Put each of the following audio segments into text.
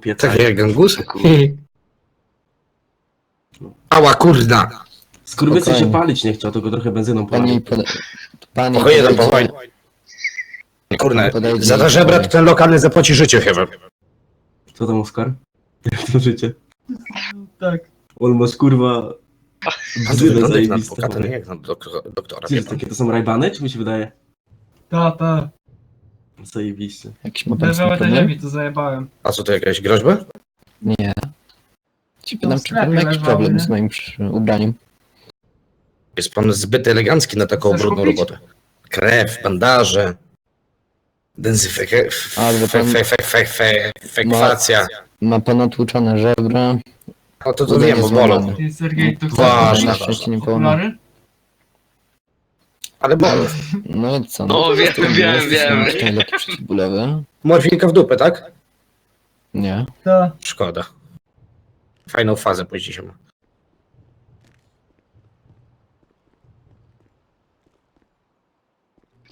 pieca. Takie jak gangusy. Ała kurda! Skurwysy się Spokojnie. palić nie chciał, tylko trochę benzyną Pani, palił. poda... Pani Spokojnie tam. Kurna, Podejdzie za to żebra to ten lokalny zapłaci życie chyba. Co tam, Oskar? Jak to życie? Tak. On masz kurwa... Bzydę wygląda jak na zajebistą. adwokata, nie jak na dok- doktora. Gdzie wie jest pan. takie, to są rajbany, czy mi się wydaje? Ta, ta. Zajebiście. Jakiś na problem? ziemi, to zajebałem. A co to jakaś groźba? Nie. Ci pytam, czy pan ma jakiś leżały, problem nie? z moim przy- ubraniem? Jest pan zbyt elegancki na taką Chcesz brudną kupić? robotę. Krew, bandaże, Ale pan- dezynfekwacja. Ma pan otłuczone żebra. No to to wiem, bo bolą. złamane. Ty, Sergiej, to chcesz Ważne, kupić szczęście nie połamane. okulary? Ale bolą. No i co? No, wiem, to wiem, wiem. leki przeciwbólowe. Morfinka w dupę, tak? Nie. Ta. Szkoda. Fajną fazę później się ma.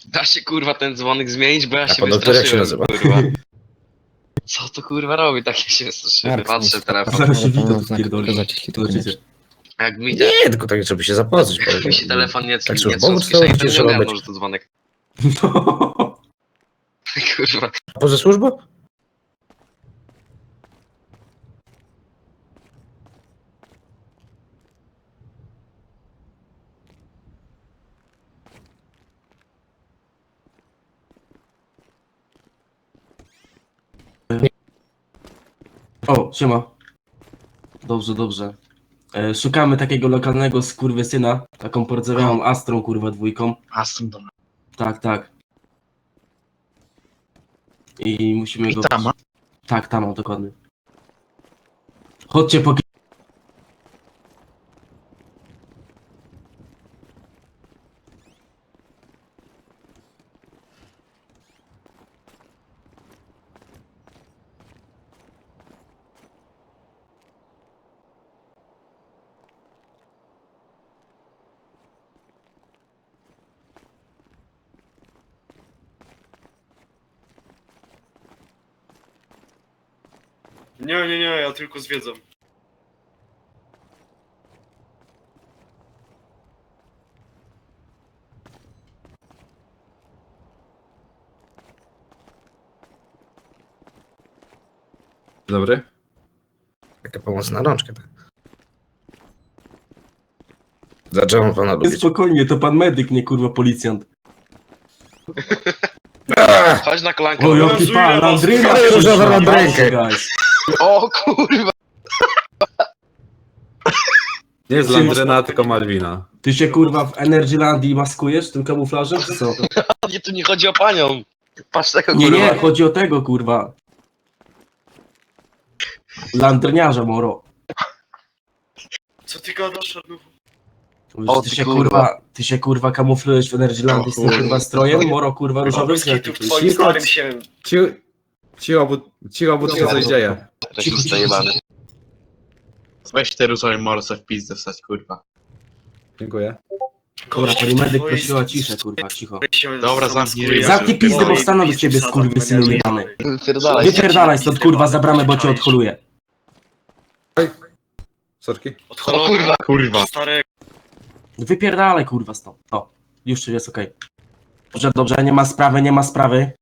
Da się kurwa ten dzwonek zmienić, bo ja A się pan doktor jak się wystraszyłem, nazywa? kurwa. Co to kurwa robi? Tak ja się wystraszyłem. Mark, Patrzę nie telefon. Zaraz się widzę, to pierdolisz. to Zobaczycie. Jak mi, te, Nie, tylko tak, żeby się zapoznać. jak mi się telefon nie Tak, nie trząsł to wiem, robić. może to dzwonek. No. Kurwa. Poza służbą? O, siema. Dobrze, dobrze. E, szukamy takiego lokalnego skurwysyna, taką porcewiałą Astrą, kurwa, dwójką. A z tym dobra. Tak, tak. I musimy go... Tama? Tak, tam, dokładnie. Chodźcie po... Nie, nie, nie, ja tylko zwiedzam. Dobry. Taka pomocna rączka. tak. Zaczęłam pana lubić. Spokojnie, to pan medyk, nie kurwa policjant. Ach, Chodź na kolankę. O, jaki pan, was. Landryna Ale przyszła, landrynkę. guys. O kurwa. Nie jest Landryna, tylko Malwina. Ty się kurwa w Energylandii maskujesz tym kamuflażem, czy co? Nie, tu nie chodzi o panią. Patrz tego Nie, kurwa. nie, chodzi o tego kurwa. Landryniarza, moro. Co ty gadasz? No, O, ty ty się kurwa. kurwa, ty się kurwa kamuflujesz w Energylandii z tym kurwa strojem, moro kurwa różowy bez kitu, jakiś. twoim starym się... Cicho, cicho, bo, cicho, bo tu się coś dzieje. Rasista jebany. Weź te Jeruzalem Morsa w pizdę wstać, kurwa. Dziękuję. Dobra, pani medyk prosiła ciszę kurwa, cicho. Dobra, zamknij. Zamknij pizdę, bo wstanę z ciebie skurwysynu jebany. Wypierdalaj. Wypierdalaj stąd kurwa, zabramy, bo cię odholuję. Sorki. O kurwa. Kurwa. Stare... Wypierdalaj kurwa stąd. O, już jest okej. Dobrze, dobrze, nie ma sprawy, nie ma sprawy.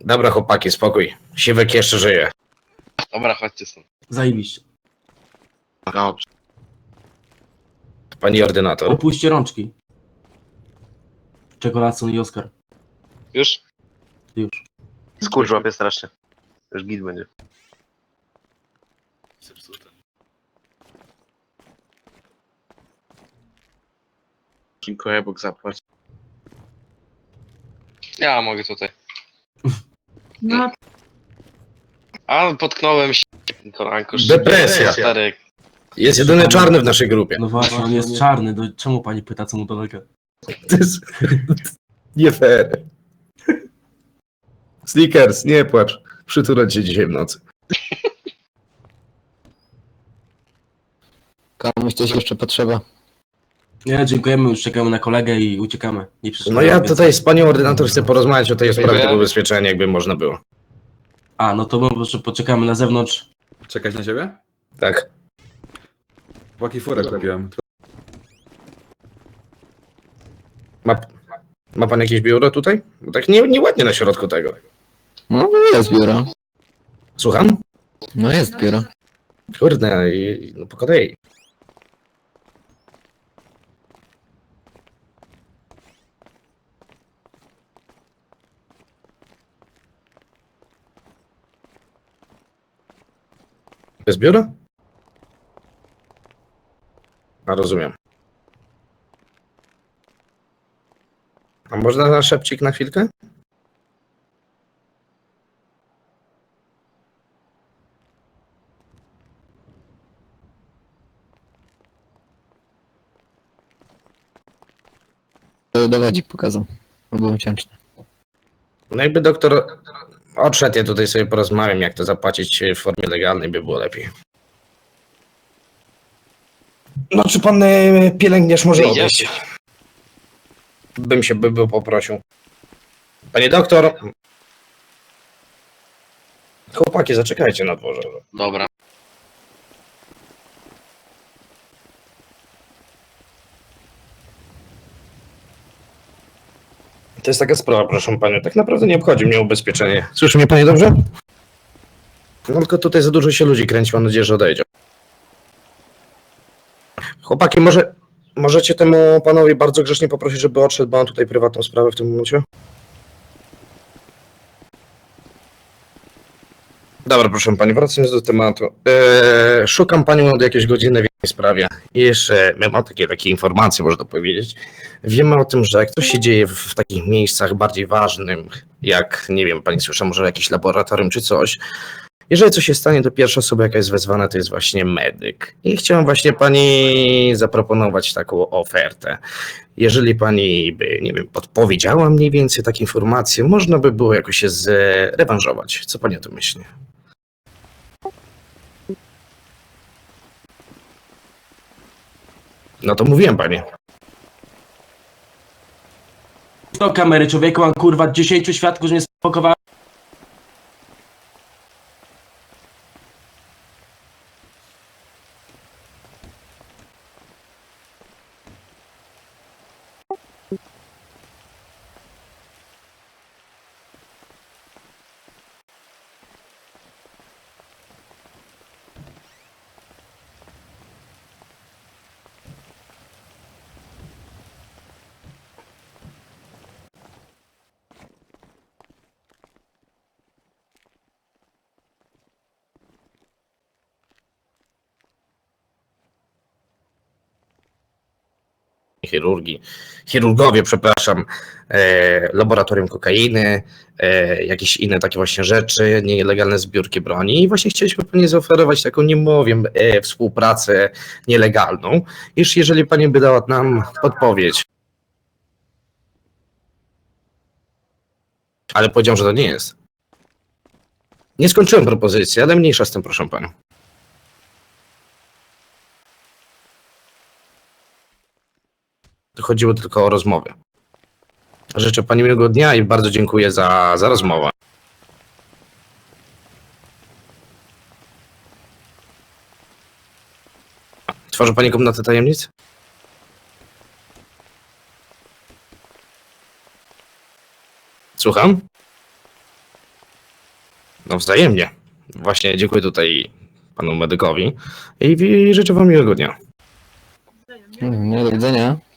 Dobra chłopaki, spokój. Siwek jeszcze żyje. Dobra, chodźcie stąd. Zajebiście. Dobrze. Pani ordynator. Opuśćcie rączki. Czekoladson i Oskar. Już? Już. Skurcz łapie strasznie. Już git będzie. Zepsute. Dziękuję, Bóg zapłać. Ja mogę tutaj. No, A, potknąłem się. Kolanko, Depresja. Stary. Jest jedyny czarny w naszej grupie. No właśnie, on jest czarny. Do... Czemu pani pyta, co mu dolega? To jest nie fair. Sneakers, nie płacz. Przytulać cię dzisiaj w nocy. Komuś coś jeszcze potrzeba. Nie, dziękujemy, już czekamy na kolegę i uciekamy. Nie No ja tutaj z panią ordynator chcę porozmawiać o tej sprawie tego ubezpieczenia, jakby można było. A, no to może poczekamy na zewnątrz. Czekać na ciebie? Tak. Chłopaki furę kupiłem. Ma, ma pan jakieś biuro tutaj? Bo tak nie, nieładnie na środku tego. No jest biuro. Słucham? No jest biuro. Kurde, i- no po kolei. Jest biuro? A rozumiem. A można na szepcik na chwilkę? To Dowodzik pokazał. Byłem wdzięczny. No jakby doktor odszedł, ja tutaj sobie porozmawiam, jak to zapłacić w formie legalnej, by było lepiej. No czy pan e, pielęgniarz może Wyjdzie? odejść? Bym się by był poprosił. Panie doktor! Chłopaki, zaczekajcie na dworze. Dobra. To jest taka sprawa, proszę panią. Tak naprawdę nie obchodzi mnie ubezpieczenie. Słyszy mnie pani dobrze? No tylko tutaj za dużo się ludzi kręci, mam nadzieję, że odejdzie. Chłopaki, może możecie temu panowi bardzo grzecznie poprosić, żeby odszedł, bo mam tutaj prywatną sprawę w tym momencie? Dobra, proszę pani, wracając do tematu. Eee, szukam panią od jakiejś godziny w jednej sprawie. I jeszcze mam takie, takie informacje, można powiedzieć. Wiemy o tym, że jak coś się dzieje w, w takich miejscach bardziej ważnych, jak, nie wiem, pani słyszała, może jakieś laboratorium czy coś, jeżeli coś się stanie, to pierwsza osoba, jaka jest wezwana, to jest właśnie medyk. I chciałem właśnie pani zaproponować taką ofertę. Jeżeli pani by, nie wiem, podpowiedziała mniej więcej takie informacje, można by było jakoś się zrewanżować. Co pani o tym myśli? No to mówiłem pani. Do kamery, człowieku, mam kurwa 10 świadków, że mnie spokowała. Chirurgii, chirurgowie, przepraszam, e, laboratorium kokainy, e, jakieś inne takie właśnie rzeczy, nielegalne zbiórki broni i właśnie chcieliśmy pani zaoferować taką, nie mówię, e, współpracę nielegalną, iż jeżeli pani by dała nam podpowiedź, ale powiedział, że to nie jest. Nie skończyłem propozycji, ale mniejsza z tym, proszę panią. Chodziło tylko o rozmowę. Życzę pani miłego dnia i bardzo dziękuję za, za rozmowę. Tworzy pani komnatę tajemnic? Słucham? No wzajemnie. Właśnie dziękuję tutaj panu medykowi i, i życzę wam miłego dnia. Do widzenia.